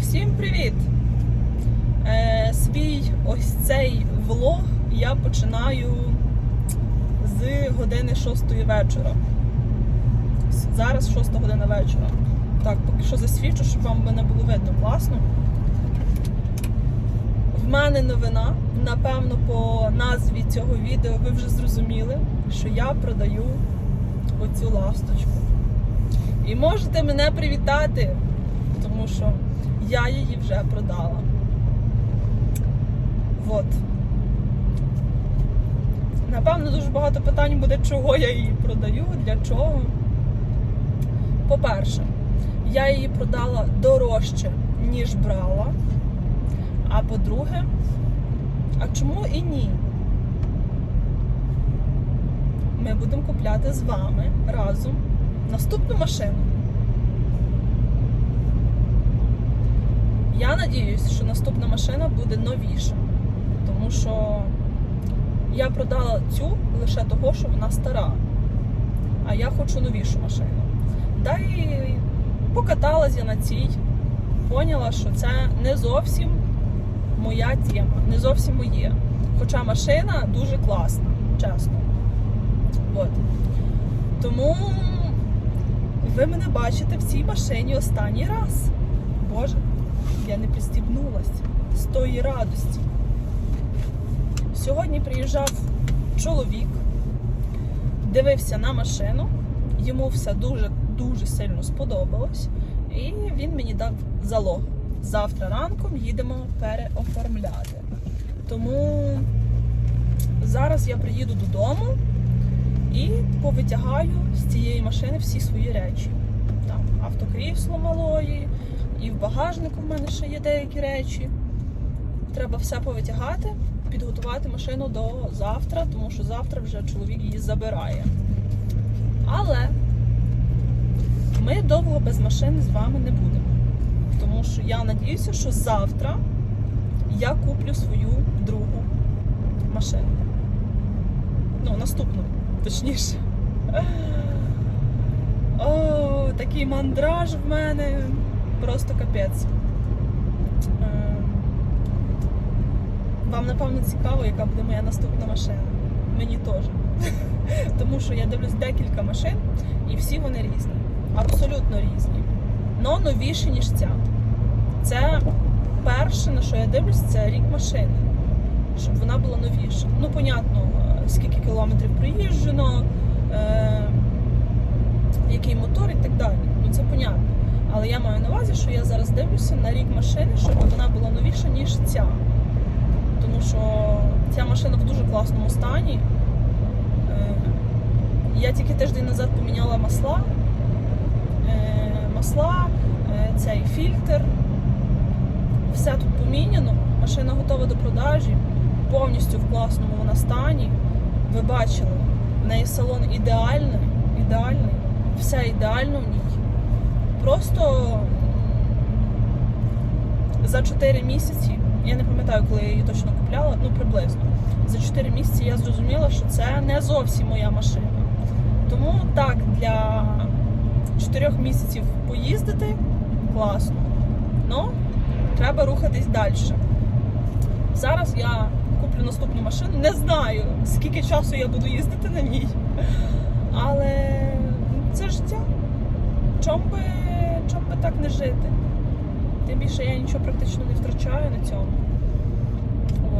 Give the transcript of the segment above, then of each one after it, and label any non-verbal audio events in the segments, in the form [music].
Всім привіт! Е, свій ось цей влог я починаю з години 6 вечора. Зараз 6 година вечора. Так, поки що засвічу, щоб вам мене було видно класно. В мене новина. Напевно, по назві цього відео ви вже зрозуміли, що я продаю оцю ласточку. І можете мене привітати, тому що я її вже продала. Вот. Напевно, дуже багато питань буде, чого я її продаю, для чого. По-перше, я її продала дорожче, ніж брала. А по-друге, а чому і ні? Ми будемо купляти з вами разом наступну машину. Я надіюсь, що наступна машина буде новіша, тому що я продала цю лише того, що вона стара, а я хочу новішу машину. Да і покаталась я на цій, поняла, що це не зовсім моя тема, не зовсім моє. Хоча машина дуже класна, чесно. От. Тому ви мене бачите в цій машині останній раз. Боже, я не пристібнулась з тої радості. Сьогодні приїжджав чоловік, дивився на машину, йому все дуже-дуже сильно сподобалось, і він мені дав залог. Завтра ранком їдемо переоформляти. Тому зараз я приїду додому і повитягаю з цієї машини всі свої речі. Там автокрісло малої, і в багажнику в мене ще є деякі речі. Треба все повитягати, підготувати машину до завтра, тому що завтра вже чоловік її забирає. Але ми довго без машини з вами не будемо. Тому що я надіюся, що завтра я куплю свою другу машину. Ну, наступну, точніше. О, такий мандраж в мене. Просто капець. Е, Вам, напевно, цікаво, яка буде моя наступна машина. Мені теж. [laughs] Тому що я дивлюсь декілька машин, і всі вони різні. Абсолютно різні. Но новіші, ніж ця. Це перше, на що я дивлюсь, це рік машини. Щоб вона була новіша. Ну, понятно, скільки кілометрів проїжджено, е, який мотор і так далі. Ну це понятно. Але я маю на увазі, що я зараз дивлюся на рік машини, щоб вона була новіша, ніж ця. Тому що ця машина в дуже класному стані. Е, Я тільки тиждень назад поміняла масла. Е, Масла, е, цей фільтр. Все тут поміняно. Машина готова до продажі, повністю в класному вона стані. Ви бачили, в неї салон ідеальний, ідеальний, все ідеально в ній. Просто за 4 місяці, я не пам'ятаю, коли я її точно купляла, ну приблизно. За 4 місяці я зрозуміла, що це не зовсім моя машина. Тому так, для 4 місяців поїздити класно. Ну, треба рухатись далі. Зараз я куплю наступну машину. Не знаю, скільки часу я буду їздити на ній. Але це життя. Чом би, чом би так не жити? Тим більше я нічого практично не втрачаю на цьому.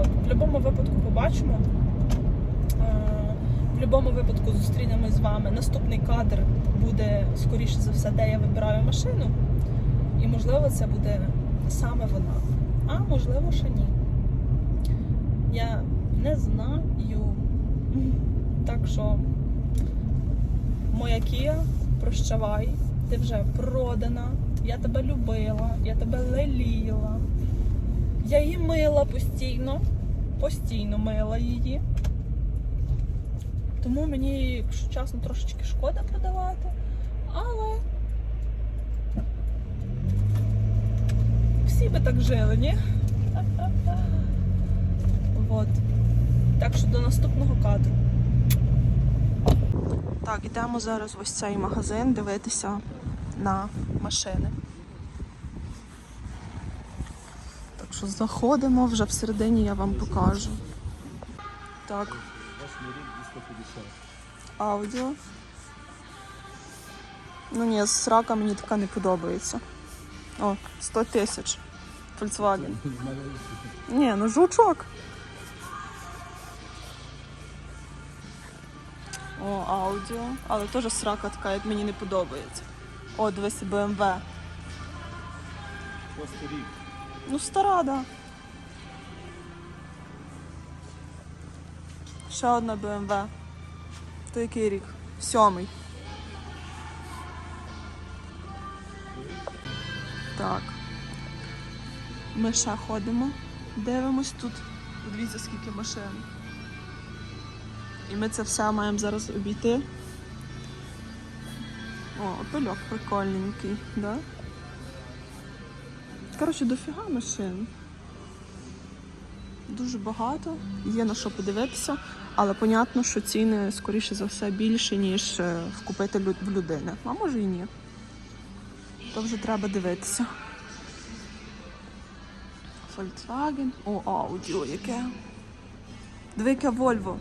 От. В будь-якому випадку побачимо. Е, В будь-якому випадку зустрінемось з вами. Наступний кадр буде, скоріше за все, де я вибираю машину. І можливо це буде саме вона. А можливо, ще ні. Я не знаю. Так що, моя Кія, прощавай, ти вже продана. Я тебе любила, я тебе леліла. Я її мила постійно, постійно мила її. Тому мені, якщо чесно, трошечки шкода продавати. Але всі би так жили, ні? От. Так що до наступного кадру. Так, йдемо зараз в ось цей магазин дивитися на машини. Так що заходимо вже всередині, я вам покажу. Так, Восьмий рік 250. аудіо. Ну ні, срака мені така не подобається. О, 100 тисяч. Volkswagen. Ні, ну жучок. О, аудіо. Але теж срака така, як мені не подобається. О, дивись, BMW. Восьмий. Ну, стара, да. Ще одна BMW. То який рік? Сьомий. Так. Ми ще ходимо, дивимось тут. Дивіться, скільки машин. І ми це все маємо зараз обійти. О, опельок прикольненький, да? Коротше, дофіга машин. Дуже багато, є на що подивитися, але понятно, що ціни, скоріше за все, більші, ніж е, вкупити в людини. А може і ні. То вже треба дивитися. Volkswagen. О, аудіо яке. Диви, яке Volvo.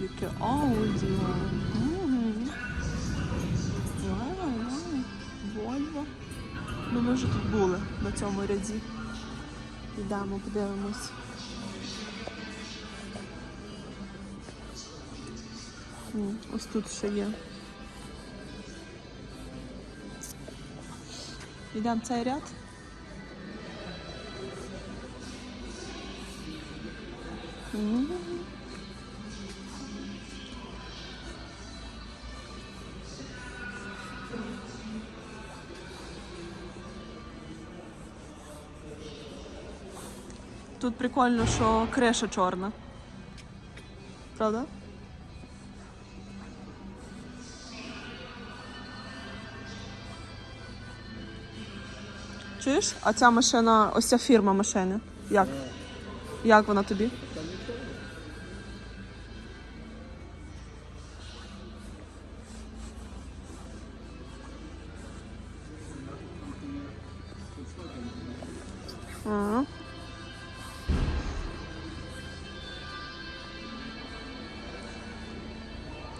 Яке аудіо. Вау. Volvo. Ну, ми вже тут були на цьому ряді. Йдемо, подивимось. Ось тут ще є. Йдемо цей ряд. М. прикольно, що криша чорна. Правда? Чуєш? А ця машина, ось ця фірма машини. Як? Як вона тобі?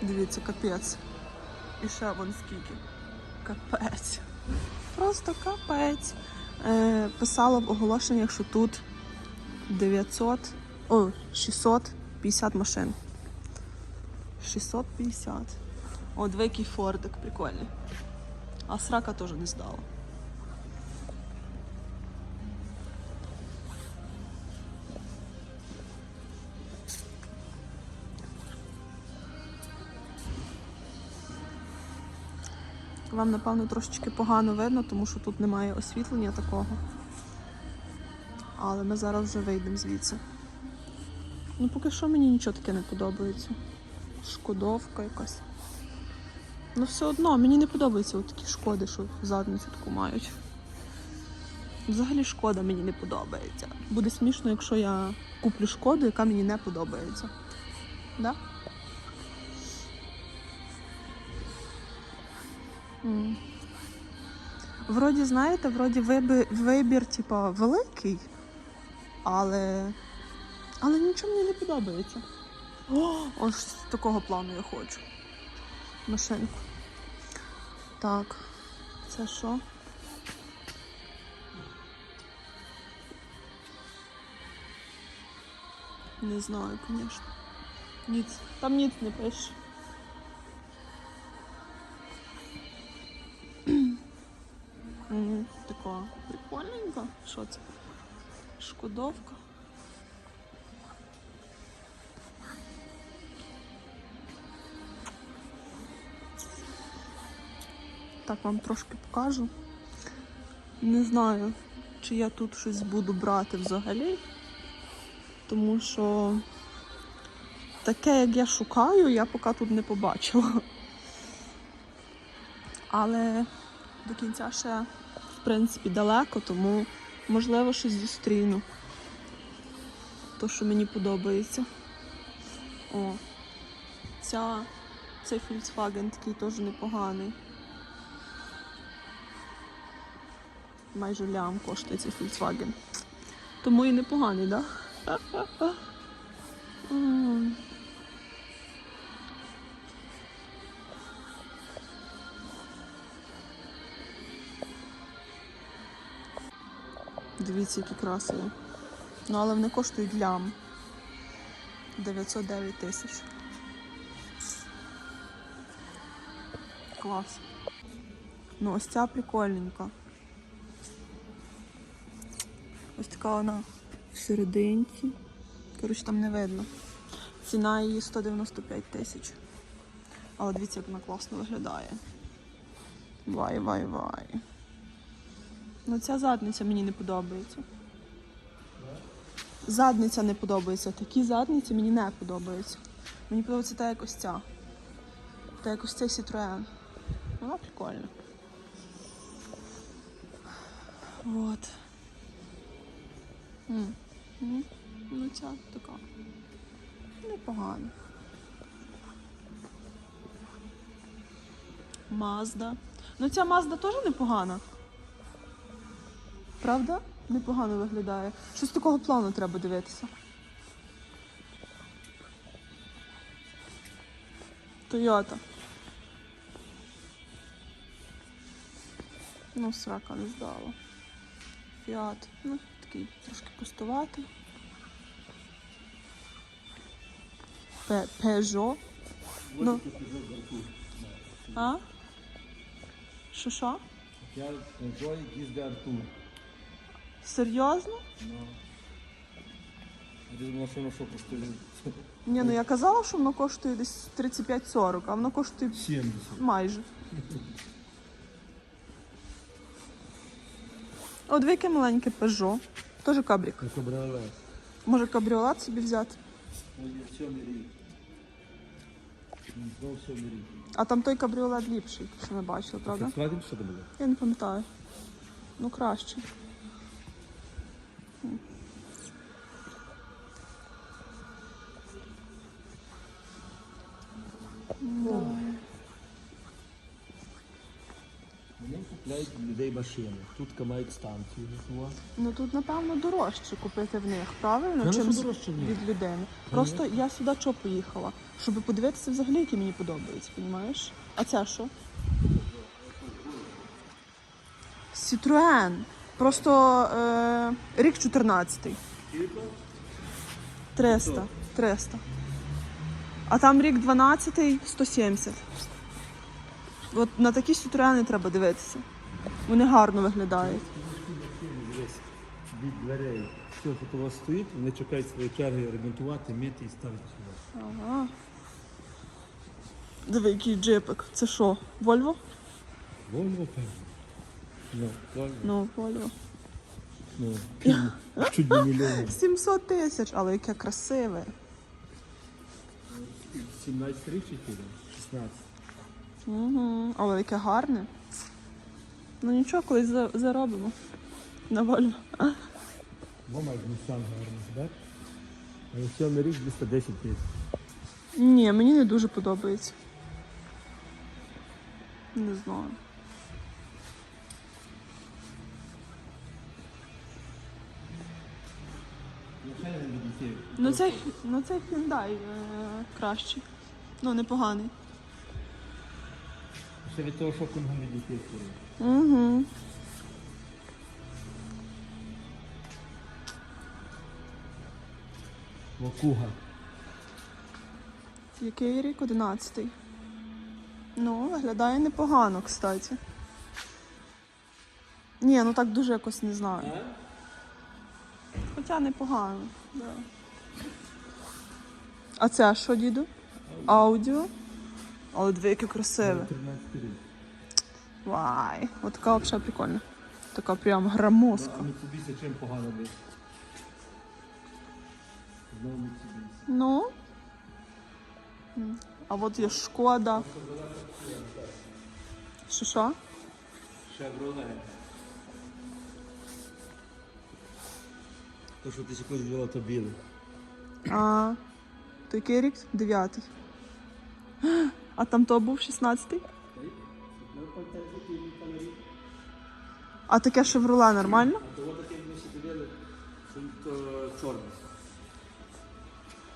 Дивіться, капець. І ще вон скільки. Капець. Просто капець. Е, писала в оголошеннях, що тут 900, о, 650 машин. 650. О, двойкий фордик, прикольний. А срака теж не здала. Вам, напевно, трошечки погано видно, тому що тут немає освітлення такого. Але ми зараз вже вийдемо звідси. Ну, поки що мені нічого таке не подобається. Шкодовка якась. Ну, все одно, мені не подобаються такі шкоди, що задницю таку мають. Взагалі шкода мені не подобається. Буде смішно, якщо я куплю шкоду, яка мені не подобається. Да? Вроді, знаєте, вроді вибір, вибір типа, великий, але. Але нічого мені не подобається. О, ось з такого плану я хочу. Машинку. Так, це що? Не знаю, звісно. Ніц. Там ніц не пише. Що це? Шкодовка. Так вам трошки покажу. Не знаю, чи я тут щось буду брати взагалі. Тому що таке, як я шукаю, я поки тут не побачила. Але до кінця ще, в принципі, далеко, тому можливо щось зустріну. То, що мені подобається. О, ця, цей Volkswagen такий теж непоганий. Майже лям коштує цей Volkswagen. Тому і непоганий, так? Да? [laughs] Дивіться, які красиві. Ну, але вони коштують лям. 909 тисяч. Клас. Ну, ось ця прикольненька. Ось така вона в серединці. Коротше, там не видно. Ціна її 195 тисяч. Але дивіться, як вона класно виглядає. Вай, вай, вай. Ну ця задниця мені не подобається. Задниця не подобається. Такі задниці мені не подобаються. Мені подобається та як ось ця. Та як ось цей Citroen. Вона прикольна. Вот. М. М. Ну ця така. Непогана. Мазда. Ну ця Мазда теж непогана. Правда? Непогано виглядає. Щось такого плану треба дивитися. Тойота. Ну, срака не здала. Фіат. Ну, такий трошки пустуватий. Пе- Пежо. Ну. А? Що що? Я Enjoy їзди Артур. Серйозно? Ну. Я думав, що воно що коштує Ні, ну я казала, що воно коштує десь 35-40, а воно коштує 70. майже. От яке маленьке Peugeot. Теж кабрік. Це кабріолет. Може кабріолет собі взяти. Ну, є рік. Рік. А там той кабріолет ліпший, що ми бачили, правда? Я не пам'ятаю. Ну краще. Вони купляють людей машини. Тут мають станцію. Ну тут, напевно, дорожче купити в них, правильно? Чим дорожче в них? від людини. Просто я сюди чого поїхала? Щоб подивитися взагалі, які мені подобаються, розумієш? А це що? Citroen. Просто е, рік 14. 300. 300. А там рік 12 170. От на такі Citroen треба дивитися. Вони гарно виглядають. Від дверей. Все, тут у вас стоїть, вони чекають своєї черги ремонтувати, мити і ставити сюди. Ага. Диви, який джипик. Це що? Вольво? Вольво, певно. Ну, Вольво. Ну. Ну, чуть, не мільйон. [laughs] 700 тисяч, але яке красиве. 17 рік чи куди? 16. Угу. Але яке гарне. Ну нічого, колись за- заробимо. На Вольво. Бо майже Nissan гарний, так? Але сьомий рік 210 тисяч. Ні, мені не дуже подобається. Не знаю. Ну цей, ну цей Hyundai е, кращий. Ну, непоганий. Ще від того шокунгу від дітей. Угу. Вакуга. Який рік? Одинадцятий. Ну, виглядає непогано, кстати. Ні, ну так дуже якось не знаю. Хоча непогано. Да. А це що, діду? Аудіо. Але дві яке красиве. Вай. От така взагалі прикольна. Така прям громоздка. Mitsubishi чим погано буде? Знову Mitsubishi. Ну. А от є шкода. Що що? Chevrolet. То, що ти колись взяла, то біле. А, то який рік? Дев'ятий. А там то був 16-й? А таке шевроле нормально? А того таке ми ще дивили, що то чорний.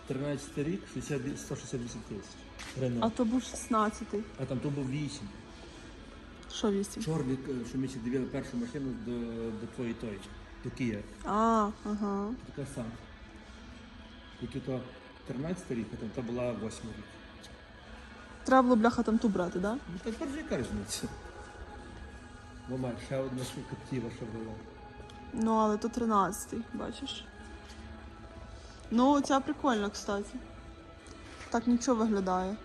13 рік, 60, 168 тисяч. А то був 16-й. А там то був 8. Що 8? Чорний, е, що ми ще дивили першу машину до, до твоєї тої, до Кія. А, ага. Така сама. Тільки то 13 рік, а там то була 8 рік. Треба було бляха там ту брати, да? Ну тепер вже яка різниця. Мама, ще одна штука тіла, що була. Ну, але то 13-й, бачиш. Ну, ця прикольна, кстати. Так нічого виглядає.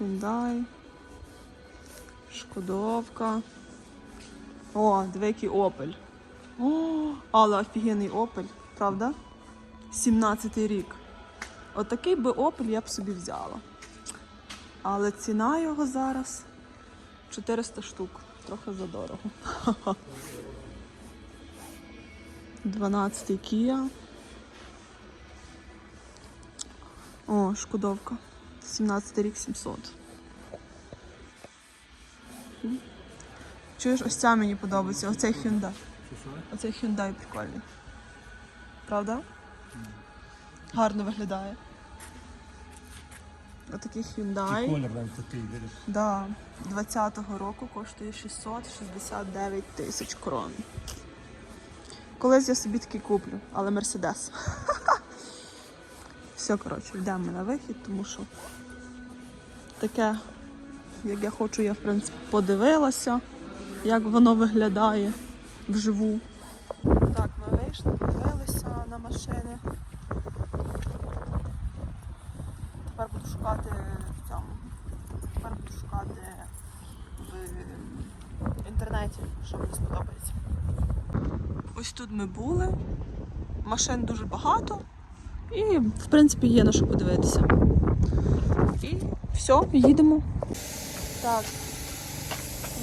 Hyundai. Шкодовка. О, який Opel. О, але офігенний Opel, правда? 17-й рік. Отакий би Opel я б собі взяла. Але ціна його зараз 400 штук. Трохи задорого. [laughs] 12 Kia. О, шкодовка. 17 рік 700. Чуєш, ось ця мені подобається. Оцей Hyundai. Оцей Hyundai прикольний. Правда? Гарно виглядає. Отакий Hyundai. Колір нам такий, видиш. Да, 20-го року коштує 669 тисяч крон. Колись я собі такий куплю, але Мерседес. [laughs] Все, коротше, йдемо на вихід, тому що таке, як я хочу, я в принципі подивилася, як воно виглядає вживу. Так, ми вийшли, подивилися на машини. Тепер буду шукати в цьому. Тепер буду шукати в інтернеті, що мені сподобається. Ось тут ми були. Машин дуже багато. І, в принципі, є на що подивитися. І все, їдемо. Так,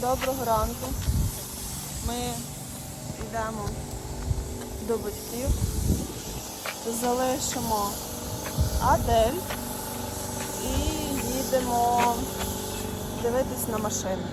доброго ранку. Ми йдемо до батьків. Залишимо Адель і їдемо дивитись на машини.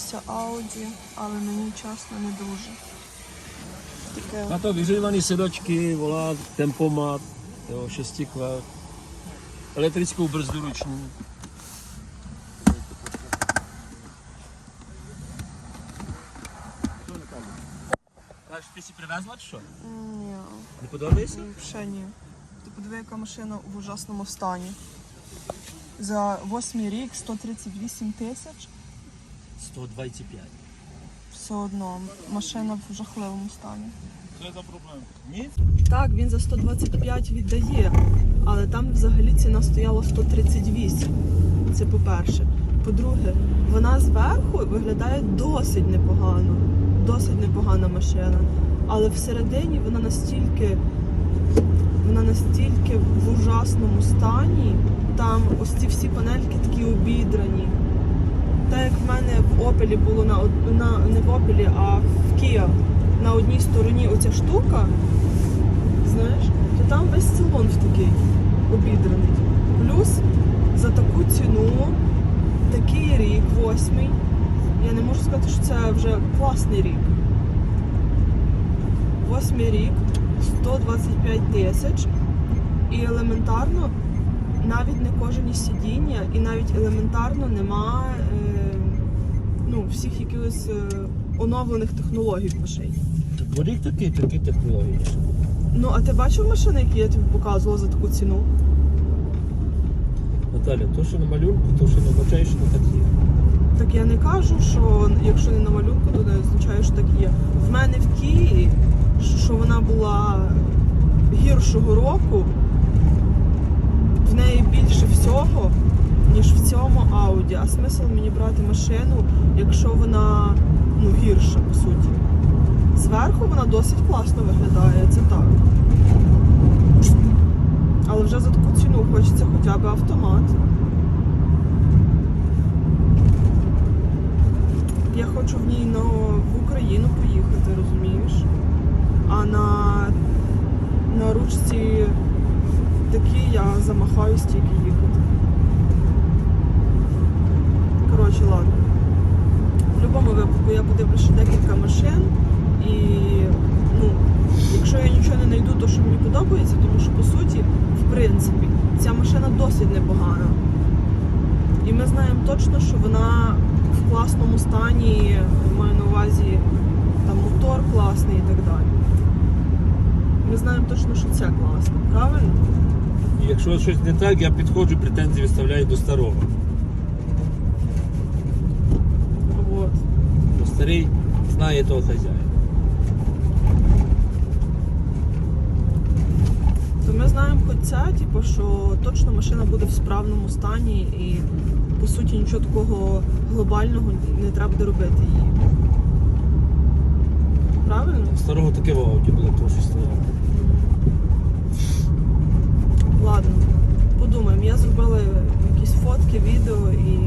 Дивлюся Audi, але мені чесно не дуже. Таке. Vyřivaný sedačky, volá tempomat, jo, šestikvart, elektrickou brzdu ruční. Кажеш, ти си привезла чи що? Ні, Не подобається? ще ні. Ти подиви, яка машина в ужасному стані. За восьмий рік 138 тисяч. 125. Все одно машина в жахливому стані. Це проблема? Ні? Так, він за 125 віддає, але там взагалі ціна стояла 138. Це по-перше. По-друге, вона зверху виглядає досить непогано. Досить непогана машина. Але всередині вона настільки, вона настільки в ужасному стані. Там ось ці всі панельки такі обідрані так як в мене в Опелі було на на не в Опелі, а в Кія на одній стороні оця штука, знаєш, то там весь салон в такий обідраний. Плюс за таку ціну, такий рік, восьмий. Я не можу сказати, що це вже класний рік. Восьмий рік, 125 тисяч. І елементарно навіть не кожені сидіння, і навіть елементарно нема. Е, ну, всіх якихось е, оновлених технологій в машині. Бо рік такий, такі технології. Ну, а ти бачив машини, які я тобі показувала за таку ціну? Наталя, то, що на малюнку, то, що не означає, що так є. Так я не кажу, що якщо не на малюнку, то не означає, що так є. В мене в Києві, що вона була гіршого року, в неї більше всього, ніж в цьому Ауді. А смисл мені брати машину, якщо вона ну, гірша, по суті. Зверху вона досить класно виглядає, це так. Але вже за таку ціну хочеться хоча б автомат. Я хочу в ній на, в Україну поїхати, розумієш? А на, на ручці такі я замахаюсь тільки їхати. Коротше, ладно. В будь-якому випадку я подивлюся ще декілька машин і ну, якщо я нічого не знайду, то що мені подобається, тому що по суті, в принципі, ця машина досить непогана. І ми знаємо точно, що вона в класному стані, маю на увазі там мотор класний і так далі. Ми знаємо точно, що це класно, правильно? І якщо щось не так, я підходжу, претензії виставляю до старого. От. Бо старий знає того хазяїна. То ми знаємо хоч це, типу, що точно машина буде в справному стані і по суті нічого такого глобального не треба буде робити її. Правильно? Старого таке в ауті було, то що стояло. Ладно, подумаємо. Я зробила якісь фотки, відео і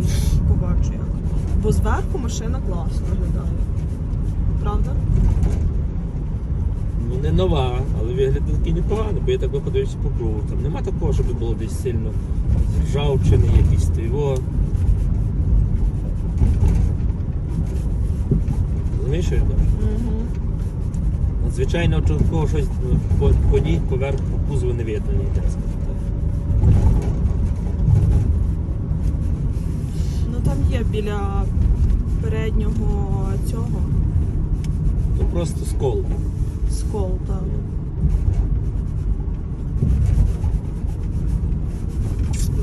побачу як. Бо зверху машина класно виглядає. Правда? Ну не нова, але вигляд такий непоганий, бо я так подивився по кругу. Там нема такого, щоб було десь сильно ржавчини, якісь тиво. Розумієш, що я кажу? Угу. Надзвичайно такого щось ну, по, по ній поверх по кузову не видно ніде. скажімо так. Ну там є біля переднього цього То просто скол. скол, так.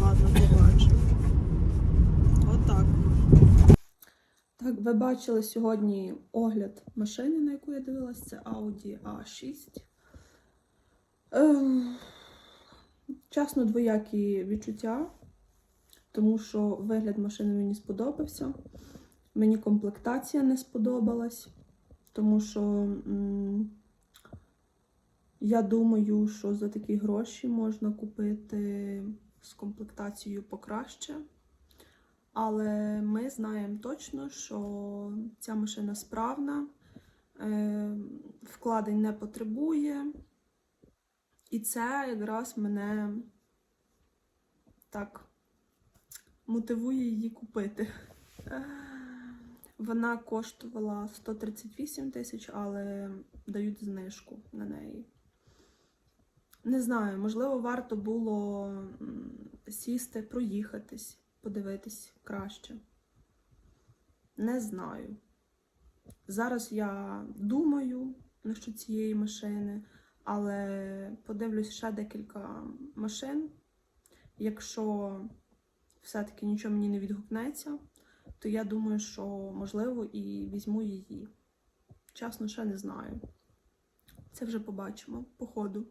Ладно, побачимо. Отак. Так, ви бачили сьогодні огляд машини, на яку я дивилась. Це Audi A6. Ем, чесно, двоякі відчуття, тому що вигляд машини мені сподобався. Мені комплектація не сподобалась, тому що м, я думаю, що за такі гроші можна купити з комплектацією покраще. Але ми знаємо точно, що ця машина справна, е, вкладень не потребує. І це якраз мене так мотивує її купити. Вона коштувала 138 тисяч, але дають знижку на неї. Не знаю, можливо, варто було сісти, проїхатись, подивитись краще. Не знаю. Зараз я думаю насчет цієї машини, але подивлюсь ще декілька машин. Якщо все-таки нічого мені не відгукнеться, то я думаю, що можливо і візьму її. Чесно, ще не знаю. Це вже побачимо по ходу.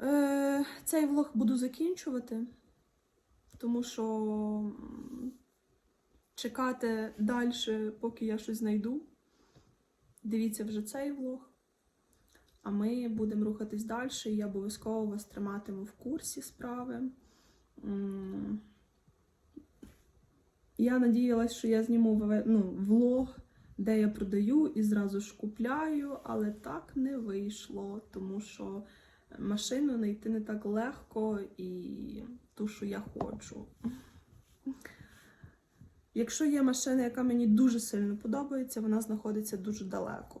Е, цей влог буду закінчувати, тому що чекати далі, поки я щось знайду. Дивіться вже цей влог. А ми будемо рухатись далі, і я обов'язково вас триматиму в курсі справи. Я надіялась, що я зніму ну, влог, де я продаю і зразу ж купляю, але так не вийшло, тому що машину знайти не так легко і ту, що я хочу. Якщо є машина, яка мені дуже сильно подобається, вона знаходиться дуже далеко.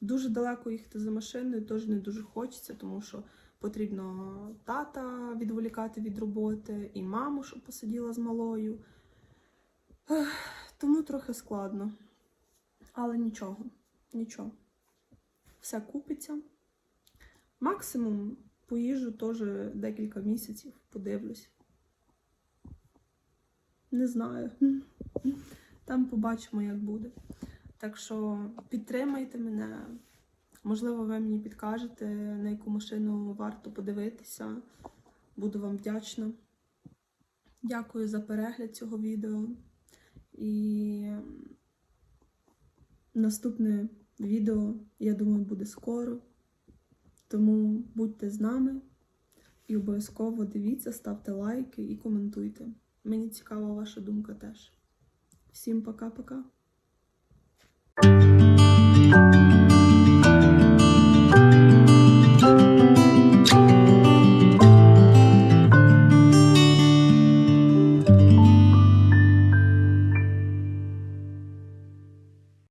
Дуже далеко їхати за машиною теж не дуже хочеться, тому що потрібно тата відволікати від роботи, і маму, щоб посиділа з малою. Тому трохи складно. Але нічого, нічого. Все купиться. Максимум поїжджу теж декілька місяців, подивлюсь. Не знаю. Там побачимо, як буде. Так що підтримайте мене. Можливо, ви мені підкажете, на яку машину варто подивитися. Буду вам вдячна. Дякую за перегляд цього відео. І наступне відео, я думаю, буде скоро. Тому будьте з нами і обов'язково дивіться, ставте лайки і коментуйте. Мені цікава ваша думка теж. Всім пока-пока.